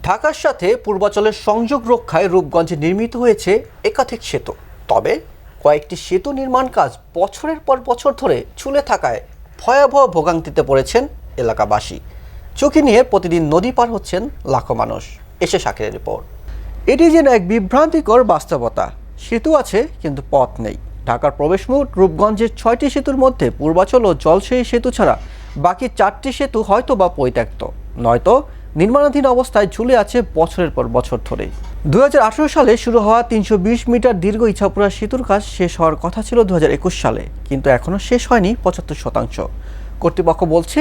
ঢাকার সাথে পূর্বাঞ্চলের সংযোগ রক্ষায় রূপগঞ্জে নির্মিত হয়েছে একাধিক সেতু। তবে কয়েকটি সেতু নির্মাণ কাজ বছরের পর বছর ধরে ঝুলে থাকায় ভয়াবহ ভোগান্তিতে পড়েছেন এলাকাবাসী। ঝুঁকি নিয়ে প্রতিদিন নদী পার হচ্ছেন লাখো মানুষ, এসে শাকের রিপোর্ট। এটি যেন এক বিভ্রান্তিকর বাস্তবতা। সেতু আছে, কিন্তু পথ নেই। ঢাকার প্রবেশ প্রবেশমুখ রূপগঞ্জের ছয়টি সেতুর মধ্যে পূর্বাচল ও জলশয়ী সেতু ছাড়া বাকি চারটি সেতু হয়তো বা পরিত্যক্ত। নয়তো নির্মাণাধীন অবস্থায় ঝুলে আছে বছরের পর বছর ধরে। দুহাজার আঠারো সালে শুরু হওয়া তিনশো বিশ মিটার দীর্ঘ ইছাপুরা সেতুর কাজ শেষ হওয়ার কথা ছিল দু হাজার একুশ সালে, কিন্তু এখনও শেষ হয়নি পঁচাত্তর শতাংশ। কর্তৃপক্ষ বলছে,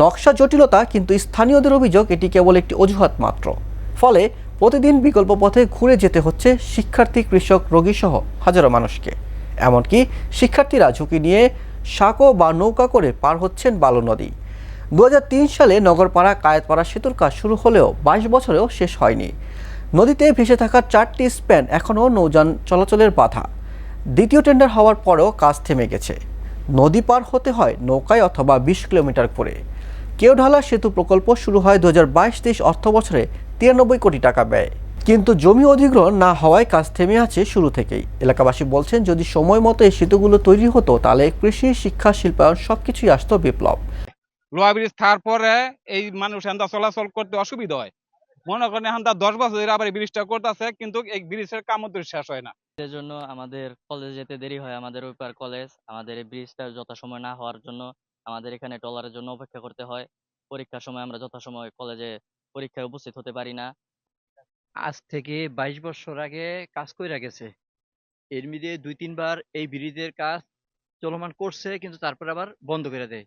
নকশা জটিলতা কিন্তু স্থানীয়দের অভিযোগ এটি কেবল একটি অজুহাত মাত্র। ফলে প্রতিদিন বিকল্প পথে ঘুরে যেতে হচ্ছে শিক্ষার্থী, কৃষক রোগী সহ হাজারো মানুষকে। এমনকি শিক্ষার্থীরা ঝুঁকি নিয়ে সাঁকো বা নৌকা করে পার হচ্ছেন বালু নদী। দু হাজার তিন সালে নগরপাড়া, কায়েতপাড়া সেতুর কাজ শুরু হলেও বাইশ বছরেও শেষ হয়নি। নদীতে ভেসে থাকা চারটি স্প্যান এখনও নৌযান চলাচলের বাধা। দ্বিতীয় টেন্ডার হওয়ার পরেও কাজ থেমে গেছে। নদী পার হতে হয় নৌকায় অথবা বিশ কিলোমিটার করে। কেওঢালা সেতু প্রকল্প শুরু হয় দু হাজার বাইশ তেইশ অর্থ বছরে তিরানব্বই কোটি টাকা ব্যয়। কিন্তু জমি অধিগ্রহণ না হওয়ায় কাজ থেমে আছে শুরু থেকেই। এলাকাবাসী বলছেন, যদি সময় মতো এই সেতুগুলো তৈরি হতো, তাহলে কৃষি, শিক্ষা, শিল্পায়ন সবকিছুই আসতো বিপ্লব। লোহা ব্রিজ থাকার পরে এই মানুষ এখানটা চলাচল করতে অসুবিধা হয়। মনে করেন এখানটা দশ বছর ধরে আবার এই ব্রিজটা করতেছে কিন্তু এই ব্রিজের কামও তো শেষ হয় না। এর জন্য আমাদের কলেজে যেতে দেরি হয় আমাদের ওই পার কলেজ আমাদের এই ব্রিজটা যথাসময় না হওয়ার জন্য আমাদের এখানে টলারের জন্য অপেক্ষা করতে হয়। পরীক্ষার সময় আমরা যথাসময় কলেজে পরীক্ষায় উপস্থিত হতে পারি না। আজ থেকে বাইশ বছর আগে কাজ কইরা গেছে। এর মধ্যে দুই তিনবার এই ব্রিজের কাজ চলমান করছে কিন্তু তারপর আবার বন্ধ করে দেয়।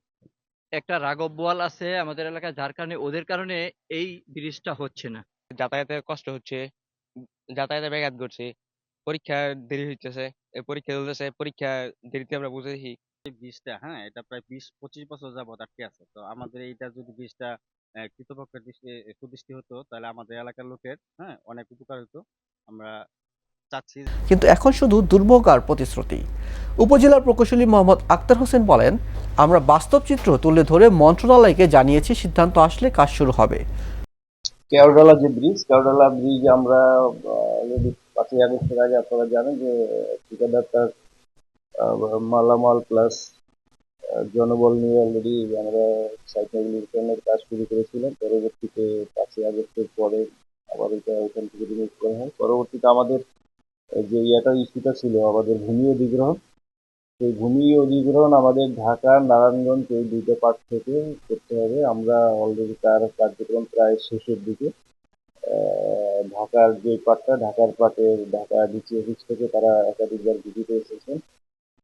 একটা রাঘব বোয়াল আছে আমাদের এলাকায় যার কারণে ওদের কারণে এই ব্রিজটা হচ্ছে না। যাতায়াতের কষ্ট হচ্ছে যাতায়াতে ব্যাঘাত ঘটছে পরীক্ষা দেরি হইতেছে পরীক্ষা চলতেছে পরীক্ষা দেরিতে আমরা বুঝেছি বীজটা হ্যাঁ এটা প্রায় বিশ পঁচিশ বছর যাবত আটকে আছে। তো আমাদের এইটা যদি বীজটা আহ, কৃতপক্ষের দৃষ্টি সুদৃষ্টি হতো তাহলে আমাদের এলাকার লোকের হ্যাঁ অনেক উপকার হতো। আমরা চাচ্ছি কিন্তু এখন শুধু দুর্ভোগ আর প্রতিশ্রুতি। উপজেলার প্রকৌশলী মোহাম্মদ আক্তার হোসেন বলেন, আমরা বাস্তব চিত্র তুলে ধরে মন্ত্রণালয়কে জানিয়েছি সিদ্ধান্ত আসলে কাজ শুরু হবে। কেওডালা যে ব্রিজ, কেওডালা ব্রিজ আমরা যদি পাঁচই আগস্টের আগে আপনারা জানেন যে ঠিকাদার তার মালামাল প্লাস জনবল নিয়ে অলরেডি আমরা সাইট রেগুলেশনের কাজ শুরু করেছিলাম। পরবর্তীতে পাঁচই আগস্টের পরে আবার এটা ওখান থেকে রিমুভ করা হয়। পরবর্তীতে আমাদের যে ইয়াটা ইস্যুটা ছিল, আমাদের ভূমি অধিগ্রহণ সেই ভূমি অধিগ্রহণ আমাদের ঢাকা, নারায়ণগঞ্জ, এই দুইটা পার্ট থেকে করতে হবে। আমরা অলরেডি তার কার্যক্রম প্রায় শেষের দিকে। ঢাকার যে পার্টটা ঢাকার পার্টের ঢাকা ডিসি অফিস থেকে তারা একাধিকবার ভিজিটে এসেছেন।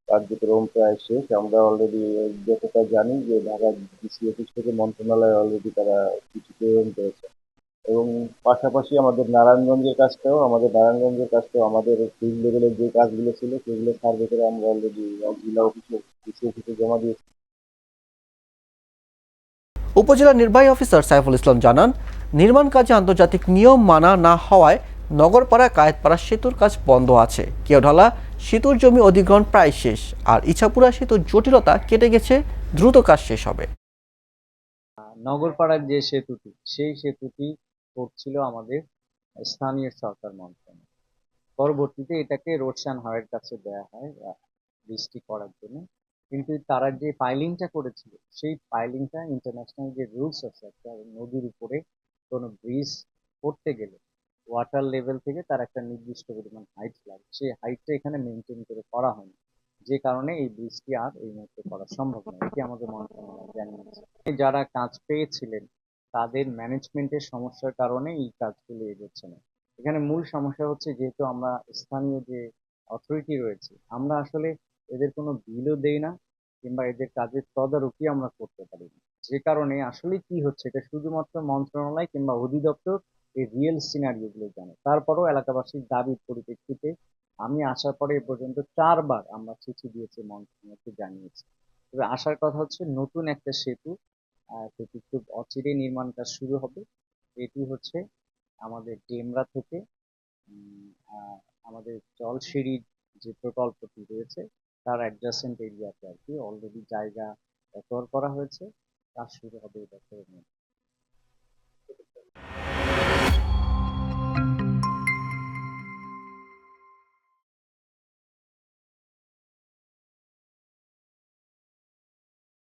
কার্যক্রম প্রায় শেষ। আমরা অলরেডি যতটা জানি যে ঢাকা ডিসি অফিস থেকে মন্ত্রণালয় অলরেডি তারা কিছু প্রেরণ করেছে। এবং পাশাপাশি আমাদের নারায়ণগঞ্জের কাজটাও আমাদের নারায়ণগঞ্জের কাজটাও আমাদের ফিল্ড লেভেলের যে কাজগুলো ছিল সেগুলো সার্ভে করে আমরা অলরেডি জেলা অফিসে ডিসি অফিসে জমা দিয়েছি। উপজেলা নির্বাহী অফিসার সাইফুল ইসলাম জানান নির্মাণ কাজে আন্তর্জাতিক নিয়ম মানা না হওয়ায় নগরপাড়া কায়েতপাড়া সেতুর কাজ বন্ধ আছে। কেওঢালা সেতুর জমি অধিগ্রহণ প্রায় শেষ আর ইছাপুরা সেতুর জটিলতা কেটে গেছে দ্রুত কাজ শেষ হবে। নগরপাড়ার যে সেতুটি সেই সেতুটি করছিল আমাদের স্থানীয় সরকার মন্ত্রণালয়। পরবর্তীতে এটাকে রোডসান হাওয়ের কাছে দেয়া হয়, বৃষ্টি করার জন্য। কিন্তু তারা যে পাইলিংটা করেছিল, সেই পাইলিংটা ইন্টারন্যাশনাল যে রুলস আছে, একটা নদীর উপরে কোনো ব্রিজ করতে গেলে ওয়াটার লেভেল থেকে তার একটা নির্দিষ্ট পরিমাণ হাইট লাগে। সেই হাইটটা এখানে মেনটেন করে করা হয়নি। যে কারণে এই ব্রিজটি আর এই মুহূর্তে করা সম্ভব নয়। এটি আমাদের মন্ত্রণালয় জানিয়েছে। যারা কাজ পেয়েছিলেন তাদের ম্যানেজমেন্টের সমস্যার কারণে এই কাজগুলো এগোচ্ছে না। এখানে মূল সমস্যা হচ্ছে যেহেতু আমরা স্থানীয় যে অথরিটি রয়েছে, আমরা আসলে এদের কোনো বিলও দেই না কিংবা এদের কাজের তদারকি আমরা করতে পারি না। যে কারণে আসলে কি হচ্ছে, এটা শুধুমাত্র মন্ত্রণালয় কিংবা অধিদপ্তর এই রিয়েল সিনারিও গুলো জানে। তারপরেও এলাকাবাসীর দাবির পরিপ্রেক্ষিতে আমি আসার পরে এ পর্যন্ত চারবার আমরা চিঠি দিয়েছি মন্ত্রণালয়কে জানিয়েছি। তবে আসার কথা হচ্ছে নতুন একটা সেতু সেটি খুব অচিরে নির্মাণ কাজ শুরু হবে। এটি হচ্ছে আমাদের ডেমরা থেকে আমাদের জলসিঁড়ির যে প্রকল্পটি রয়েছে, তার অ্যাডজাসেন্ট এরিয়াতে আর কি। অলরেডি জায়গা অ্যাকোয়ার করা হয়েছে। কাজ শুরু হবে এই বছরের মধ্যে।